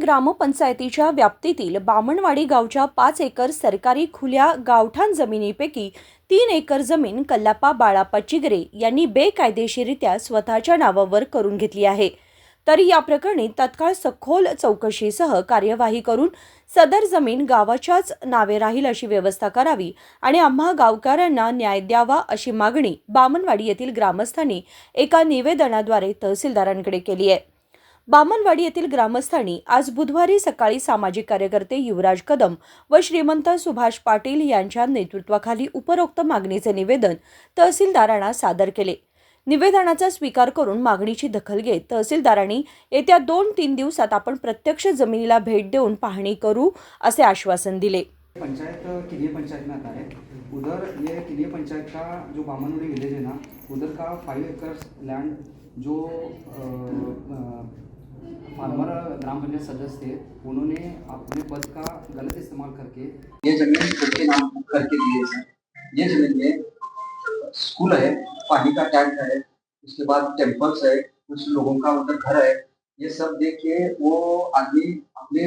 ग्रामपंचायतीच्या व्याप्तीतील बामणवाडी गावच्या पाच एकर सरकारी खुल्या गावठाण जमिनीपैकी तीन एकर जमीन कल्लापा बाळापा चिगरे यांनी बेकायदेशीरित्या स्वतःच्या नावावर करून घेतली आहे. तरी या प्रकरणी तत्काळ सखोल चौकशीसह कार्यवाही करून सदर जमीन गावाच्याच नावे राहील अशी व्यवस्था करावी आणि आम्हा गावकऱ्यांना न्याय द्यावा अशी मागणी बामणवाडी येथील ग्रामस्थांनी एका निवेदनाद्वारे तहसीलदारांकडे केली आहे. बामनवाडी येथील ग्रामस्थांनी आज बुधवारी सकाळी सामाजिक कार्यकर्ते युवराज कदम व श्रीमंत सुभाष पाटील यांच्या नेतृत्वाखाली उपरोक्त मागणीचे निवेदन तहसीलदारांना सादर केले. निवेदनाचा स्वीकार करून मागणीची दखल घेत तहसीलदारांनी येत्या दोन तीन दिवसात आपण प्रत्यक्ष जमिनीला भेट देऊन पाहणी करू असे आश्वासन दिले. पंचायत किलिए पंचायत में आता है उधर ये किलिए पंचायत का जो बामनवाड़ी विलेज है ना उधर का फाइव एकर्स लैंड जो फार्मर ग्राम पंचायत सदस्य थे, उन्होंने अपने पद का गलत इस्तेमाल करके ये ज़मीन खुद नाम करके दिए हैं। ये ज़मीन में स्कूल है, पानी का टैंक है, उसके बाद टेम्पल्स है, कुछ लोगों का उधर घर है। ये सब देख के वो आदमी अपने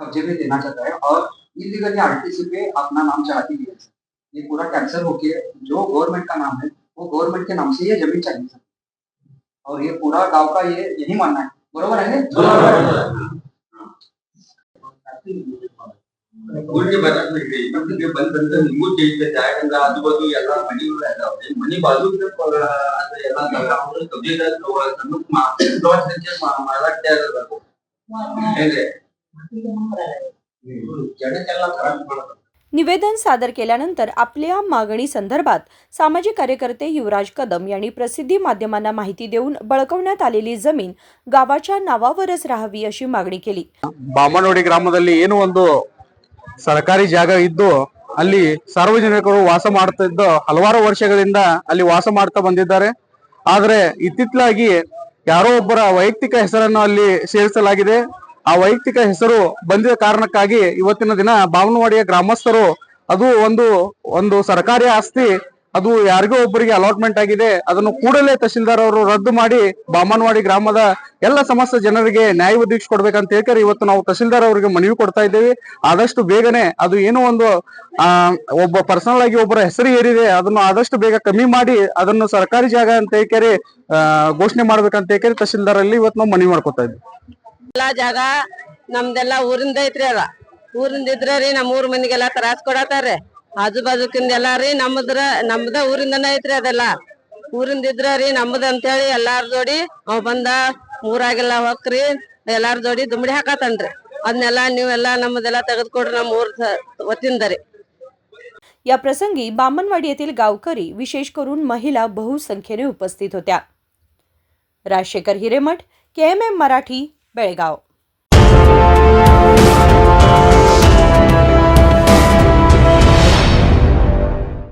कब्जे में देना चाहता है और इलीगली आरटीसी पे अपना नाम चढ़ा के दिया सर ये पूरा कैंसिल होके जो गवर्नमेंट का नाम है, वो गवर्नमेंट के नाम से ये ज़मीन चाहिए। सर और ये पूरा गाँव का ये यही मानना है। बरोबर आहे बंद बंद निघून द्यायचं त्या त्यांना आजूबाजू याला मणी राहायला होते मणी बाजू याला कबीला मला त्याला जातो त्याने निवेदन सादर केल्यानंतर आपल्या मागणी संदर्भात सामाजिक कार्यकर्ते युवराज कदम यांनी प्रसिद्धी माध्यमांना माहिती देऊन बळकवण्यात आलेली जमीन गावाच्या नावावरच राहावी अशी मागणी केली ಬಾಮನೋಡಿ ಗ್ರಾಮದಲ್ಲಿ ಏನು ಒಂದು ಸರ್ಕಾರಿ ಜಾಗ ಇದ್ದು ಅಲ್ಲಿ ಸಾರ್ವಜನಿಕರು ವಾಸ ಮಾಡ್ತಿದ್ದ ಹಲವಾರು ವರ್ಷಗಳಿಂದ ಅಲ್ಲಿ ವಾಸ ಮಾಡ್ತಾ ಬಂದಿದ್ದಾರೆ ಆದ್ರೆ ಇತ್ತಿತ್ತಲಾಗಿ ಯಾರೋ ಒಬ್ಬರ ವೈಯಕ್ತಿಕ ಹೆಸರನ್ನು ಅಲ್ಲಿ ಸೇರಿಸಲಾಗಿದೆ ಆ ವೈಯಕ್ತಿಕ ಹೆಸರು ಬಂದಿದ ಕಾರಣಕ್ಕಾಗಿ ಇವತ್ತಿನ ದಿನ ಬಾಮನವಾಡಿಯ ಗ್ರಾಮಸ್ಥರು ಅದು ಒಂದು ಒಂದು ಸರ್ಕಾರಿ ಆಸ್ತಿ, ಅದು ಯಾರಿಗೋ ಒಬ್ಬರಿಗೆ ಅಲಾಟ್ಮೆಂಟ್ ಆಗಿದೆ, ಅದನ್ನು ಕೂಡಲೇ ತಹಶೀಲ್ದಾರ್ ಅವರು ರದ್ದು ಮಾಡಿ ಬಾಮನವಾಡಿ ಗ್ರಾಮದ ಎಲ್ಲ ಸಮಸ್ತ ಜನರಿಗೆ ನ್ಯಾಯ ಒದಗಿಸಿಕೊಡ್ಬೇಕಂತ ಹೇಳಿ ಇವತ್ತು ನಾವು ತಹಶೀಲ್ದಾರ್ ಅವರಿಗೆ ಮನವಿ ಕೊಡ್ತಾ ಇದ್ದೇವೆ. ಆದಷ್ಟು ಬೇಗನೆ ಅದು ಏನೋ ಒಂದು ಒಬ್ಬ ಪರ್ಸನಲ್ ಆಗಿ ಒಬ್ಬರ ಹೆಸರು ಏರಿದೆ, ಅದನ್ನು ಆದಷ್ಟು ಬೇಗ ಕಮ್ಮಿ ಮಾಡಿ ಅದನ್ನು ಸರ್ಕಾರಿ ಜಾಗ ಅಂತ ಹೇಳಿ ಆ, ಘೋಷಣೆ ಮಾಡ್ಬೇಕಂತ ಹೇಳಿ ತಹಶೀಲ್ದಾರ್ ಅಲ್ಲಿ ಇವತ್ತು ನಾವು ಮನವಿ ಮಾಡ್ಕೊತಾ ಇದ್ವಿ ಜಾಗ ನಮ್ದೆಲ್ಲಾ ಊರಿಂದ ಐತ್ರಿ ಅದ ಊರಿಂದ ಇದ್ರ ರೀ ನಮ್ಮ ಊರ್ ಮಂದಿಗೆಲ್ಲಾ ತ್ರಾಸ್ ಕೊಡತಾರ್ರಿ ಆಜು ಬಾಜುಕಿಂದ ಎಲ್ಲಾ ರೀ ನಮ್ಮದ್ರ ನಮ್ದ ಊರಿಂದನೇ ಐತ್ರಿ ಅದೆಲ್ಲ ಊರಿಂದ ಇದ್ರ ರೀ ನಮ್ದ ಅಂತೇಳಿ ಎಲ್ಲಾರ ಜೋಡಿ ಅವ್ ಬಂದ ಊರಾಗೆಲ್ಲ ಹೊಕ್ರಿ ಎಲ್ಲಾರ ಜೋಡಿ ದುಮ್ಡಿ ಹಾಕತನ್ರಿ ಅದನ್ನೆಲ್ಲಾ ನೀವೆಲ್ಲಾ ನಮ್ಮದೆಲ್ಲಾ ತೆಗೆದುಕೊಡ್ರಿ ನಮ್ಮ ಊರ್ ವತಿಯಿಂದ ರೀ या प्रसंगी बामणवाडी येथील गावकरी विशेष करून महिला बहुसंख्येने उपस्थित होत्या Rajshekhar Hiremath K M M Marathi very good